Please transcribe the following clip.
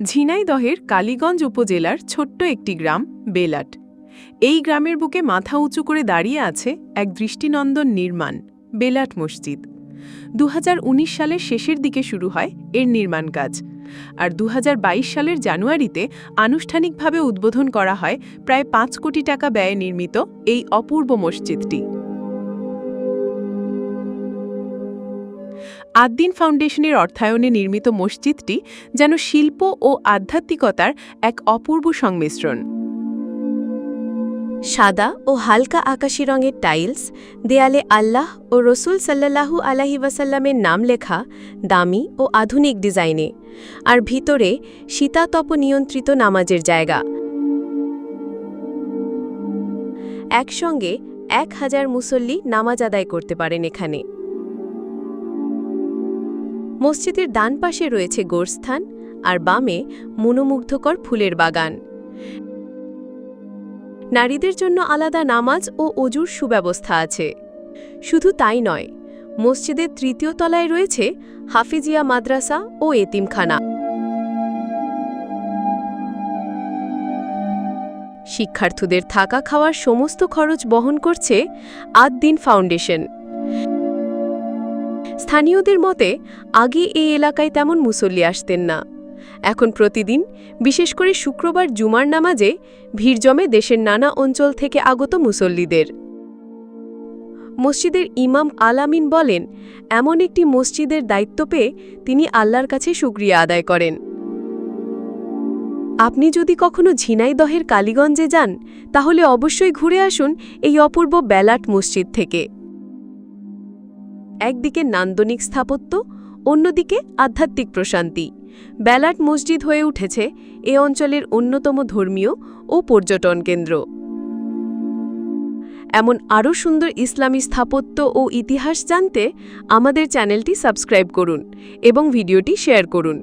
ঝিনাইদহের কালীগঞ্জ উপজেলার ছোট্ট একটি গ্রাম, বেলাট। এই গ্রামের বুকে মাথা উঁচু করে দাঁড়িয়ে আছে এক দৃষ্টিনন্দন নির্মাণ, বেলাট মসজিদ। দু হাজার উনিশ সালের শেষের দিকে শুরু হয় এর নির্মাণ কাজ। আর দু হাজার বাইশ সালের জানুয়ারিতে আনুষ্ঠানিকভাবে উদ্বোধন করা হয় প্রায় পাঁচ কোটি টাকা ব্যয়ে নির্মিত এই অপূর্ব মসজিদটি। আদ্দিন ফাউন্ডেশনের অর্থায়নে নির্মিত মসজিদটি যেন শিল্প ও আধ্যাত্মিকতার এক অপূর্ব সংমিশ্রণ। সাদা ও হালকা আকাশি রঙের টাইলস, দেয়ালে আল্লাহ ও রসুল সাল্লাল্লাহু আলাহি ওয়াসাল্লামের নাম লেখা, দামি ও আধুনিক ডিজাইনে। আর ভিতরে শীতাতপ নিয়ন্ত্রিত নামাজের জায়গা। একসঙ্গে এক হাজার মুসল্লি নামাজ আদায় করতে পারেন এখানে। মসজিদের ডান পাশে রয়েছে গোরস্থান আর বামে মনোমুগ্ধকর ফুলের বাগান। নারীদের জন্য আলাদা নামাজ ও অজুর সুব্যবস্থা আছে। শুধু তাই নয়, মসজিদের তৃতীয় তলায় রয়েছে হাফিজিয়া মাদ্রাসা ও এতিমখানা। শিক্ষার্থীদের থাকা খাওয়ার সমস্ত খরচ বহন করছে আদ্দিন ফাউন্ডেশন। স্থানীয়দের মতে, আগে এই এলাকায় তেমন মুসল্লি আসতেন না। এখন প্রতিদিন, বিশেষ করে শুক্রবার জুমার নামাজে, ভিড় জমে দেশের নানা অঞ্চল থেকে আগত মুসল্লিদের। মসজিদের ইমাম আলামিন বলেন, এমন একটি মসজিদের দায়িত্ব পেয়ে তিনি আল্লাহর কাছে শুক্রিয়া আদায় করেন। আপনি যদি কখনো ঝিনাইদহের কালীগঞ্জে যান, তাহলে অবশ্যই ঘুরে আসুন এই অপূর্ব বেলাট মসজিদ থেকে। একদিকে নান্দনিক স্থাপত্য, অন্যদিকে আধ্যাত্মিক প্রশান্তি। ব্যালাট মসজিদ হয়ে উঠেছে এ অঞ্চলের অন্যতম ধর্মীয় ও পর্যটন কেন্দ্র। এমন আরও সুন্দর ইসলামী স্থাপত্য ও ইতিহাস জানতে আমাদের চ্যানেলটি সাবস্ক্রাইব করুন এবং ভিডিওটি শেয়ার করুন।